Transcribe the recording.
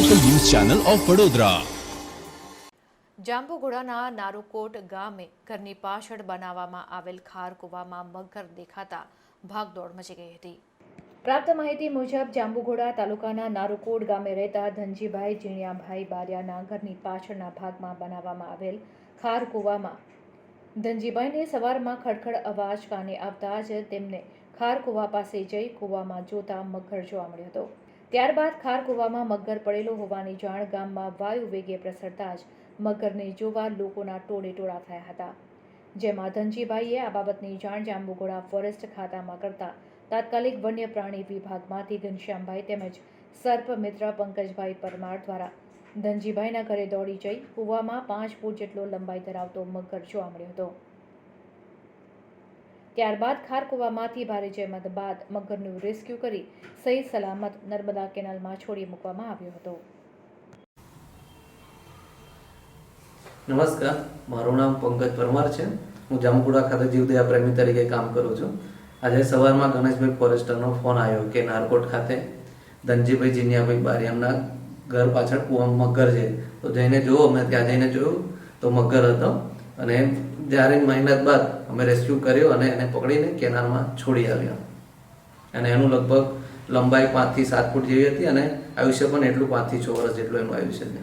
Channel of Vadodara જાંબુઘોડાના નારુકોટ ગામે ઘરની પાછળ બનાવવામાં આવેલ ખાર કૂવામાં મગર દેખાતા ભાગદોડ મચી ગઈ હતી. પ્રાપ્ત માહિતી મુજબ જાંબુઘોડા તાલુકાના નારુકોટ ગામે રહેતા ધનજીભાઈ જીણિયાભાઈ બારિયાના ઘરની પાછળના ભાગમાં બનાવવામાં આવેલ ખાર કૂવામાં ધનજીભાઈને સવારમાં ખડખડ અવાજ કાને આવતા જ તેમને ખાર કૂવા પાસે જઈ કૂવામાં જોતા મગર જોવા મળ્યો હતો. ત્યારબાદ ખાર કૂવામાં મગર પડેલો હોવાની જાણ ગામમાં વાયુ વેગે પ્રસરતા જ મગરને જોવા લોકોના ટોળે ટોળા થયા હતા. જેમાં ધનજીભાઈએ આ બાબતની જાણ જાંબુઘોડા ફોરેસ્ટ ખાતામાં કરતા તાત્કાલિક વન્ય પ્રાણી વિભાગમાંથી ઘનશ્યામભાઈ તેમજ સર્પ મિત્ર પંકજભાઈ પરમાર દ્વારા ધનજીભાઈના ઘરે દોડી જઈ કૂવામાં પાંચ ફૂટ જેટલો લંબાઈ ધરાવતો મગર જોવા મળ્યો હતો. ત્યારબાદ ખારકુવામાંથી ભારે જહેમત બાદ મગરનું રેસ્ક્યુ કરી સહી સલામત નર્મદા કેનાલમાં છોડી મૂકવામાં આવ્યો હતો. નમસ્કાર. મારું નામ પંકજ પરમાર છે. હું જામકુડા ખાતે જીવદયા પ્રેમી તરીકે કામ કરું છું. આજે સવારમાં ગણેશભાઈ ફોરેસ્ટરનો ફોન આવ્યો કે નારકોટ ખાતે ધનજીભાઈ જીનિયાભાઈ બારિયામના ઘર પાછળ કુવામાં મગર છે. તો જઈને જોવો, મેં ત્યાં જઈને જોયું તો મગર હતો. અને જ્યારે મહેનત બાદ અમે રેસ્ક્યુ કર્યો અને એને પકડીને કેનાલમાં છોડી આવ્યો. અને એનું લગભગ લંબાઈ પાંચથી સાત ફૂટ જેવી હતી અને આયુષ્ય પણ એટલું પાંચથી છ વર્ષ જેટલું એનું આયુષ્ય છે.